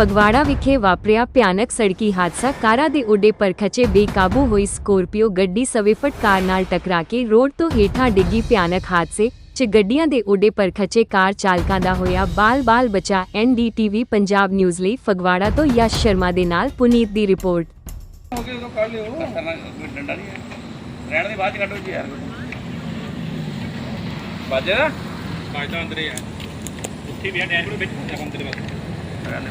ਫਗਵਾੜਾ ਵਿਖੇ ਵਾਪਰਿਆ ਭਿਆਨਕ ਸੜਕੀ ਹਾਦਸਾ। ਕਾਰਾਂ ਦੇ ਉੱਡੇ ਪਰ ਖਚੇ ਬੇਕਾਬੂ ਹੋਈ ਸਕੋਰਪੀਓ ਗੱਡੀ ਸਵਿਫਟ ਕਾਰ ਨਾਲ ਟਕਰਾ ਕੇ ਰੋਡ ਤੋਂ ਹੇਠਾਂ ਡਿੱਗੀ ਭਿਆਨਕ ਹਾਦਸੇ 'ਚ ਗੱਡੀਆਂ ਦੇ ਉੱਡੇ ਪਰ ਖਚੇ ਕਾਰ ਚਾਲਕਾਂ ਦਾ ਹੋਇਆ ਬਾਲ-ਬਾਲ ਬਚਾ। ਐਨਡੀਟੀਵੀ ਪੰਜਾਬ ਨਿਊਜ਼ ਲਈ ਫਗਵਾੜਾ ਤੋਂ ਯਸ਼ ਸ਼ਰਮਾ ਦੇ ਨਾਲ ਪੁਨੀਤ ਦੀ ਰਿਪੋਰਟ। ਹੋ ਲਿਓ ਕਰਨਾ ਕੋਈ ਡੰਡਾ ਨਹੀਂ ਹੈ। ਰਹਿਣ ਦੇ ਬਾਅਦ ਚ ਕੱਢੋ ਜੀ ਯਾਰ। ਬਾਜੇ ਦਾ ਬਾਜਦਾ ਅੰਦਰ ਹੀ ਹੈ। ਉੱਥੇ ਵੀ ਆ ਡੈਸ਼ਬੋਰਡ ਵਿੱਚ। ਅੰਦਰ ਬਸ ਰਹਿਣ ਦੇ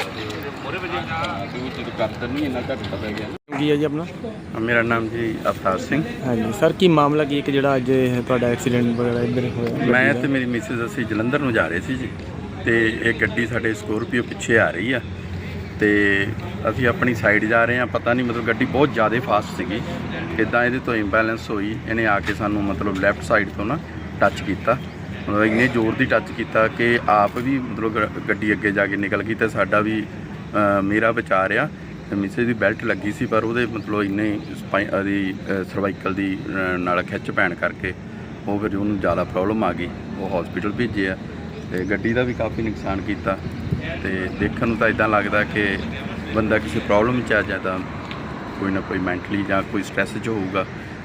ਲਗੇ ਕਰਦਾ ਨਹੀਂ ਇੰਨਾ ਘੱਟ ਪੈ ਗਿਆ ਕੀ ਹੈ ਜੀ ਆਪਣਾ? ਮੇਰਾ ਨਾਮ ਜੀ ਅਵਤਾਰ ਸਿੰਘ। ਹਾਂਜੀ ਸਰ ਕੀ ਮਾਮਲਾ ਕੀ ਹੈ ਕਿ ਜਿਹੜਾ ਅੱਜ ਇਹ ਤੁਹਾਡਾ ਐਕਸੀਡੈਂਟ ਵਗੈਰਾ ਇੱਧਰ ਹੋਇਆ? ਮੈਂ ਤੇ ਮੇਰੀ ਮਿਸਿਸ ਅਸੀਂ ਜਲੰਧਰ ਨੂੰ ਜਾ ਰਹੇ ਸੀ ਜੀ। ਤੇ ਇਹ ਗੱਡੀ ਸਾਡੇ ਸਕੋਰਪੀਓ ਪਿੱਛੇ ਆ ਰਹੀ ਆ। ਤੇ ਅਸੀਂ ਆਪਣੀ ਸਾਈਡ ਜਾ ਰਹੇ ਆ। ਪਤਾ ਨਹੀਂ ਮਤਲਬ ਗੱਡੀ ਬਹੁਤ ਜ਼ਿਆਦਾ ਫਾਸਟ ਸੀਗੀ। ਇਦਾਂ ਇਹਦੇ ਤੋਂ ਇੰਬੈਲੈਂਸ ਹੋਈ ਇਹਨੇ ਆ ਕੇ ਸਾਨੂੰ ਮਤਲਬ ਲੈਫਟ ਸਾਈਡ ਤੋਂ ਨਾ ਟੱਚ ਕੀਤਾ। ਮਤਲਬ ਇੰਨੇ ਜ਼ੋਰ ਦੀ ਟੱਚ ਕੀਤਾ ਕਿ ਆਪ ਵੀ ਮਤਲਬ ਗ- ਗੱਡੀ ਅੱਗੇ ਜਾ ਕੇ ਨਿਕਲ ਗਈ ਤੇ ਸਾਡਾ ਵੀ ਅ, ਮੇਰਾ ਵਿਚਾਰ ਆ ਮਿਸੇ ਦੀ ਬੈਲਟ ਲੱਗੀ ਸੀ ਪਰ ਉਹਦੇ ਮਤਲਬ ਇੰਨੇ ਸਪਾਈ ਦੀ ਸਰਵਾਈਕਲ ਦੀ ਅ, ਨਾਲ ਖਿੱਚ ਪੈਣ ਕਰਕੇ ਉਹ ਫਿਰ ਉਹਨੂੰ ਜ਼ਿਆਦਾ ਪ੍ਰੋਬਲਮ ਆ ਗਈ। ਉਹ ਹਸਪੀਟਲ ਭੇਜਿਆ ਆ ਤੇ ਗੱਡੀ ਦਾ ਵੀ ਕਾਫੀ ਨੁਕਸਾਨ ਕੀਤਾ ਤੇ ਦੇਖਣ ਨੂੰ ਤਾਂ ਇਦਾਂ ਲੱਗਦਾ ਕਿ ਬੰਦਾ ਕਿਸੇ ਪ੍ਰੋਬਲਮ 'ਚ ਆ ਜਾਂਦਾ ਕੋਈ ਨਾ ਕੋਈ ਮੈਂਟਲੀ ਜਾਂ ਕੋਈ ਸਟ੍ਰੈਸ 'ਚ ਹੋਊਗਾ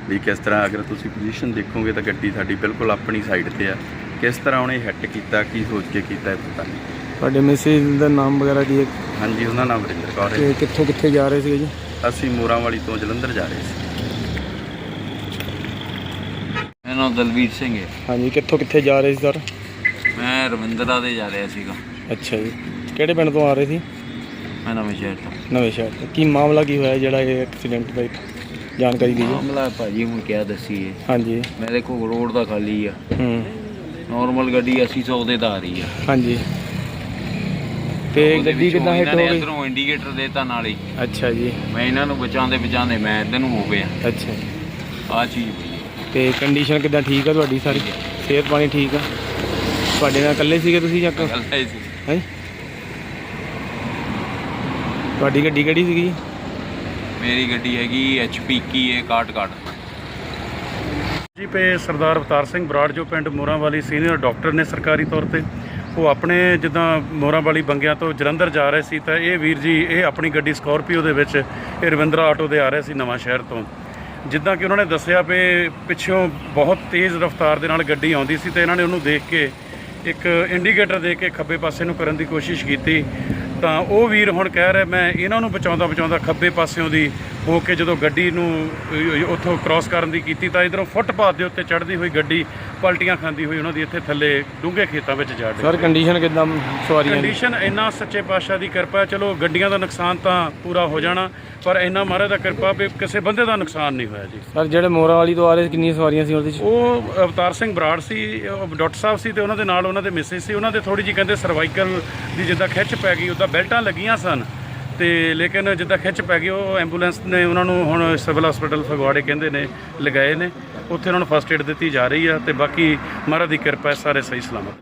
ਵੀ ਕਿਸ ਤਰ੍ਹਾਂ ਅਗਰ ਤੁਸੀਂ ਪੋਜੀਸ਼ਨ ਦੇਖੋਗੇ ਤਾਂ ਗੱਡੀ ਸਾਡੀ ਬਿਲਕੁਲ ਆਪਣੀ ਸਾਈਡ ਤੇ ਆ। ਕਿਸ ਤਰ੍ਹਾਂ ਉਹਨੇ ਹਿੱਟ ਕੀਤਾ ਕੀ ਸੋਚ ਕੇ ਕੀਤਾ ਇਹ ਪਤਾ ਨਹੀਂ ਤੁਹਾਡੇ ਮੈਸੇਜ ਦਾ ਨਾਮ ਵਗੈਰਾ ਕੀ ਹੈ? ਹਾਂਜੀ ਉਹਨਾਂ ਨਾਮ ਵਰਿੰਦਰ ਕੌਰ ਹੈ। ਤੇ ਕਿੱਥੋਂ ਕਿੱਥੇ ਜਾ ਰਹੇ ਸੀਗੇ ਜੀ? ਅਸੀਂ ਮੋਰਾਂ ਵਾਲੀ ਤੋਂ ਜਲੰਧਰ ਜਾ ਰਹੇ ਸੀ। ਮੇਰਾ ਨਾਮ ਦਲਵੀਰ ਸਿੰਘ ਹੈ। ਹਾਂਜੀ ਕਿੱਥੋਂ ਕਿੱਥੇ ਜਾ ਰਹੇ ਸੀ ਸਰ? ਮੈਂ ਰਵਿੰਦਰਾ ਦੇ ਜਾ ਰਿਹਾ ਸੀਗਾ। ਅੱਛਾ ਜੀ। ਕਿਹੜੇ ਪਿੰਡ ਤੋਂ ਆ ਰਹੇ ਸੀ? ਮੈਂ ਨਵੇਂ ਸ਼ਹਿਰ ਤੋਂ। ਨਵੇਂ ਸ਼ਹਿਰ ਤੋਂ। ਕੀ ਮਾਮਲਾ ਕੀ ਹੋਇਆ ਜਿਹੜਾ ਇਹ ਐਕਸੀਡੈਂਟ ਦਾ ਇੱਕ ਜਾਣਕਾਰੀ ਦਿਓ ਮਾਮਲਾ ਭਾਜੀ ਹੁਣ ਕਿਆ ਦੱਸੀਏ। ਹਾਂਜੀ। ਮੈਂ ਦੇਖੋ ਰੋਡ ਦਾ ਖਾਲੀ ਆ। ਹੂੰ। ਨਾਰਮਲ ਗੱਡੀ 800 ਦੇ ਤਾਂ ਆ ਰਹੀ ਆ। ਹਾਂਜੀ। ਤੇ ਗੱਡੀ ਕਿੱਦਾਂ ਹਿੱਟ ਹੋ ਗਈ? ਇੱਧਰੋਂ ਇੰਡੀਕੇਟਰ ਦੇਤਾ ਨਾਲ ਹੀ। ਅੱਛਾ ਜੀ। ਮੈਂ ਇਹਨਾਂ ਨੂੰ ਬਚਾਉਂਦੇ ਬਚਾਉਂਦੇ ਮੈਂ ਇੱਧਰ ਨੂੰ ਹੋ ਗਿਆ। ਅੱਛਾ। ਆ ਚੀਜ਼। ਤੇ ਕੰਡੀਸ਼ਨ ਕਿੱਦਾਂ ਠੀਕ ਆ ਤੁਹਾਡੀ ਸਾਰੀ? ਸਿਹਤ ਪਾਣੀ ਠੀਕ ਆ? ਤੁਹਾਡੇ ਨਾਲ ਇਕੱਲੇ ਸੀਗੇ ਤੁਸੀਂ ਜਾਂ ਇਹ ਸੀ। ਹੈ? ਤੁਹਾਡੀ ਗੱਡੀ ਕਿਹੜੀ ਸੀਗੀ ਮੇਰੀ ਗੱਡੀ ਹੈਗੀ HP ਕੀ ਹੈ ਕਾਟ ਕਾਟ। ਜੀ, ਪੇ ਸਰਦਾਰ ਅਵਤਾਰ ਸਿੰਘ ਬਰਾੜ ਜੋ ਪਿੰਡ ਮੋਰਾਂ ਵਾਲੀ ਸੀਨੀਅਰ ਡਾਕਟਰ ਨੇ ਸਰਕਾਰੀ ਤੌਰ ਤੇ, ਉਹ ਆਪਣੇ ਜਿੱਦਾਂ ਮੋਰਾਂ ਵਾਲੀ ਬੰਗਿਆਂ ਤੋਂ ਜਲੰਧਰ ਜਾ ਰਹੇ ਸੀ, ਤਾਂ ਇਹ ਵੀਰ ਜੀ, ਇਹ ਆਪਣੀ ਗੱਡੀ ਸਕਾਰਪੀਓ ਦੇ ਵਿੱਚ ਇਹ ਰਵਿੰਦਰਾ ਆਟੋ ਦੇ ਆ ਰਹੇ ਸੀ ਨਵਾਂ ਸ਼ਹਿਰ ਤੋਂ। ਜਿੱਦਾਂ ਕਿ ਉਹਨਾਂ ਨੇ ਦੱਸਿਆ ਵੀ ਪਿੱਛੋਂ ਬਹੁਤ ਤੇਜ਼ ਰਫ਼ਤਾਰ ਦੇ ਨਾਲ ਗੱਡੀ ਆਉਂਦੀ ਸੀ, ਤੇ ਇਹਨਾਂ ਨੇ ਉਹਨੂੰ ਦੇਖ ਕੇ ਇੱਕ ਇੰਡੀਕੇਟਰ ਦੇ ਕੇ ਖੱਬੇ ਪਾਸੇ ਨੂੰ ਕਰਨ ਦੀ ਕੋਸ਼ਿਸ਼ ਕੀਤੀ। ਤਾਂ ਉਹ ਵੀਰ ਹੁਣ ਕਹਿ ਰਿਹਾ, ਮੈਂ ਇਹਨਾਂ ਨੂੰ ਬਚਾਉਂਦਾ ਬਚਾਉਂਦਾ ਖੱਬੇ ਪਾਸਿਓਂ ਦੀ ਹੋ ਕੇ ਜਦੋਂ ਗੱਡੀ ਨੂੰ ਉੱਥੋਂ ਕ੍ਰਾਸ ਕਰਨ ਦੀ ਕੀਤੀ ਤਾਂ ਇਧਰੋਂ ਫੁੱਟਪਾਥ ਦੇ ਉੱਤੇ ਚੜ੍ਹਦੀ ਹੋਈ ਗੱਡੀ ਪਲਟੀਆਂ ਖਾਂਦੀ ਹੋਈ ਉਹਨਾਂ ਦੀ ਇੱਥੇ ਥੱਲੇ ਡੂੰਘੇ ਖੇਤਾਂ ਵਿੱਚ ਜਾ ਡਿੱਗੀ। ਸਰ ਕੰਡੀਸ਼ਨ ਕਿੱਦਾਂ ਸਵਾਰੀਆਂ ਦੀ? ਕੰਡੀਸ਼ਨ ਇੰਨਾ ਸੱਚੇ ਪਾਤਸ਼ਾਹ ਦੀ ਕਿਰਪਾ ਚਲੋ ਗੱਡੀਆਂ ਦਾ ਨੁਕਸਾਨ ਤਾਂ ਪੂਰਾ ਹੋ ਜਾਣਾ ਪਰ ਇੰਨਾ ਮਹਾਰਾਜ ਦਾ ਕਿਰਪਾ ਵੀ ਕਿਸੇ ਬੰਦੇ ਦਾ ਨੁਕਸਾਨ ਨਹੀਂ ਹੋਇਆ ਜੀ। ਸਰ ਜਿਹੜੇ ਮੋਰਾ ਵਾਲੀ ਤੋਂ ਆ ਰਹੇ ਕਿੰਨੀਆਂ ਸਵਾਰੀਆਂ ਸੀ ਉਹਦੇ ਚ? ਉਹ ਅਵਤਾਰ ਸਿੰਘ ਬਰਾੜ ਸੀ ਡਾਕਟਰ ਸਾਹਿਬ ਸੀ ਤੇ ਉਹਨਾਂ ਦੇ ਨਾਲ ਉਹਨਾਂ ਦੇ ਮਿਸਿਸ ਸੀ ਉਹਨਾਂ ਦੇ ਥੋੜੀ ਜਿਹੀ ਕਹਿੰਦੇ ਸਰਵਾਈਕਲ ਦੀ ਜਿੱਦਾਂ ਖਿੱਚ ਪੈ ਗਈ ਉਹਦਾ ਬੈਲਟਾਂ ਲੱਗੀਆਂ ਸਨ। ਤੇ ਲੇਕਿਨ ਜਿੱਦਾਂ ਖਿੱਚ ਪੈ ਗਈ, ਉਹ ਐਂਬੂਲੈਂਸ ਨੇ ਉਹਨਾਂ ਨੂੰ ਹੁਣ ਸਿਵਲ ਹਸਪੀਟਲ ਫਗਵਾੜੇ ਕਹਿੰਦੇ ਨੇ, ਲਗਾਏ ਨੇ। ਉੱਥੇ ਉਹਨਾਂ ਨੂੰ ਫਸਟ ਏਡ ਦਿੱਤੀ ਜਾ ਰਹੀ ਆ ਤੇ ਬਾਕੀ ਮਹਾਰਾਜ ਦੀ ਕਿਰਪਾ ਹੈ, ਸਾਰੇ ਸਹੀ ਸਲਾਮਤ।